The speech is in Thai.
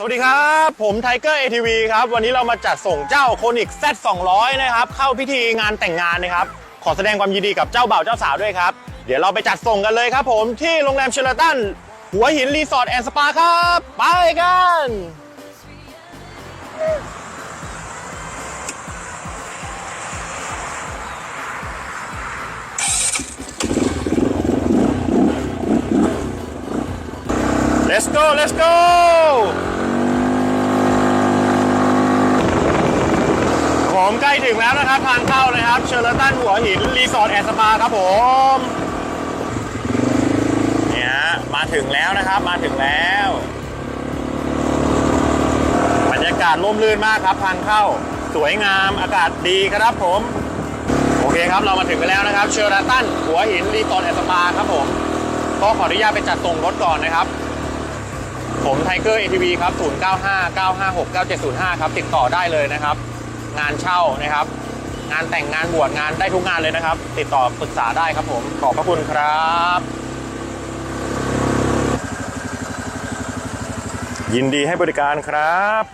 สวัสดีครับ ผมไทเกอร์ ATV ครับ วันนี้เรามาจัดส่งเจ้าโคนิก Z 200 นะครับ เข้าพิธีงานแต่งงานนะครับ ขอแสดงความยินดีกับเจ้าบ่าวเจ้าสาวด้วยครับ เดี๋ยวเราไปจัดส่งกันเลยครับผมที่โรงแรมเชลตัน หัวหินรีสอร์ทแอนด์สปาครับ ไปกัน let's go let's go ผมใกล้ถึงแล้วนะครับทางเข้านะครับเชอร์ตันหัวหินรีสอร์ทแอนด์สปาครับผมเนี่ยฮะมาถึงแล้วนะครับมาถึงแล้วบรรยากาศร่มรื่นมากครับทางเข้าสวยงามอากาศดีครับผมโอเคครับเรามาถึงกันแล้วนะครับเชอร์ตันหัวหินรีสอร์ทแอนด์สปาครับผมก็ขออนุญาตไปจัดส่งรถก่อนนะครับผมไทเกอร์ ATV ครับ 0959569705 ครับ ติดต่อได้เลยนะครับ งานเช่านะครับ งานแต่งงานบวชงานได้ทุกงานเลยนะครับ ติดต่อปรึกษาได้ครับผม ขอบพระคุณครับ ยินดีให้บริการครับ